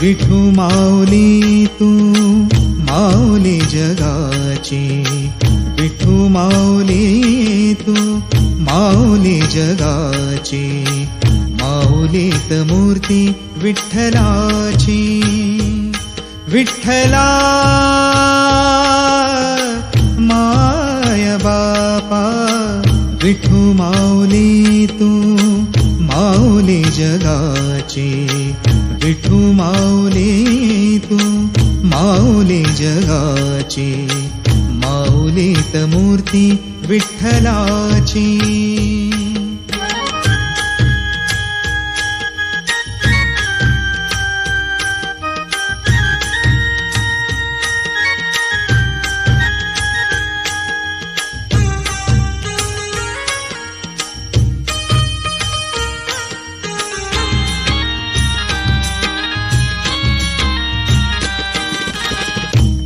विठू माऊली तू माऊली जगाची. विठू माऊली जगाची. माऊलीत मूर्ती विठ्ठलाची. विठ्ठला माय बापा. विठू माऊली तू माऊली जगाची विठू माऊली तू माऊली जगाची माऊलीत मूर्ती विठ्ठलाची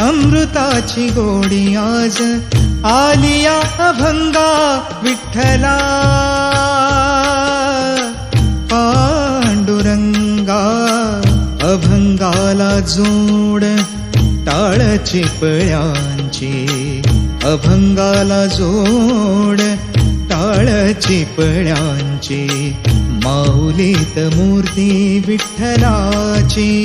अमृताची गोडी आज आलिया अभंगा विठ्ठला. पांडुरंगा अभंगाला जोड टाळ चिपळ्यांची. अभंगाला जोड टाळ चिपळ्यांची. माऊलीत मूर्ती विठ्ठलाची.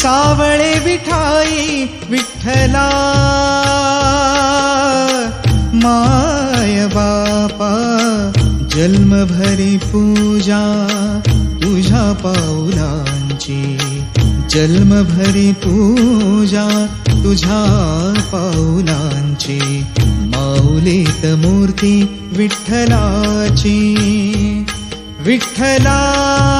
सावळे विठाई विठ्ठला. माय बापा जन्मभरी पूजा तुझ्या पाऊलांची जन्मभरी पूजा तुझ्या पाऊलांची माऊलीत मूर्ती विठ्ठलाची. विठ्ठला